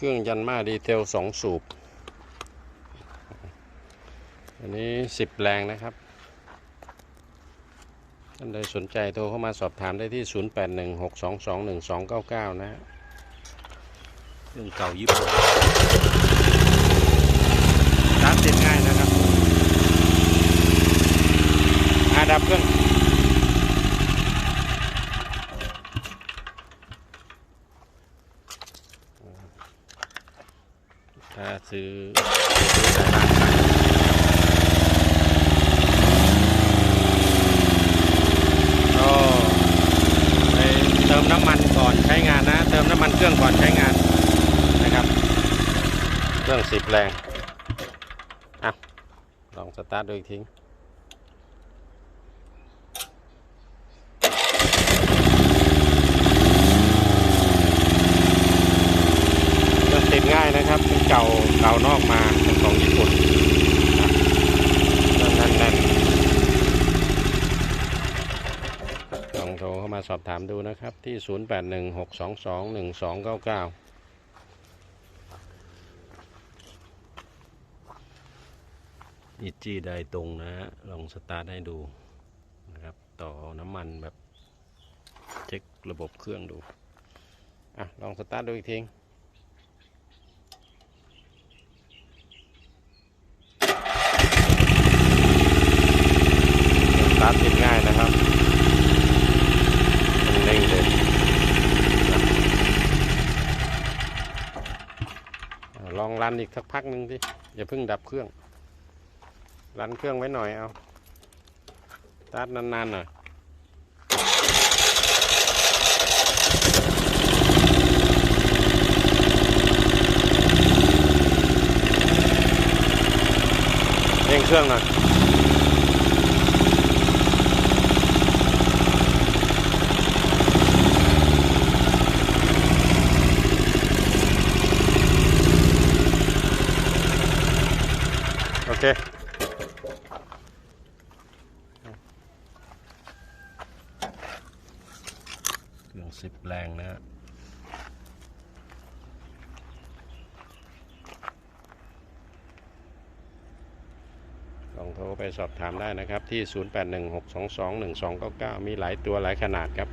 เครื่องยันมาดีเทลสองสูบ อันนี้สิบแรงนะครับ ท่านใดสนใจโทรเข้ามาสอบถามได้ที่ 0816221299 นะฮะเครื่องเก่าญี่ปุ่นร้านติดง่ายนะครับอาดับเครื่อง ถ้าซื้อซื้อสายร้านไปก็ไปเติมน้ำมันก่อนใช้งานนะ เติมน้ำมันเครื่องก่อนใช้งานนะครับ เครื่องสิบแรงอะลองสตาร์ทดูอีกทีเครื่อ ง่ายนะครับเป็นเก่าเก่านอกมาเป็นของญี่ปุ่นนะเครื่องแน่นลองโทรเข้ามาสอบถามดูนะครับ ที่ 0816221299อีจีได้ตรงนะฮะลองสตาร์ทให้ดูนะครับ ต่อน้ำมันแบบ เช็คระบบเครื่องดู อะ ลองสตาร์ทดูอีกทีสตาร์ทติดง่ายนะ ครับเร่งเลยลองรันอีกสักพักหนึ่งสิอย่าเพิ่งดับเครื่อง รันเครื่องไว้หน่อยเอาตาร์ทนานๆหน่อยเร่งเครื่องหน่อย เค เครื่องสิบแรงนะฮะลองโทรไปสอบถามได้นะครับที่ 0816221299 มีหลายตัวหลายขนาดครับ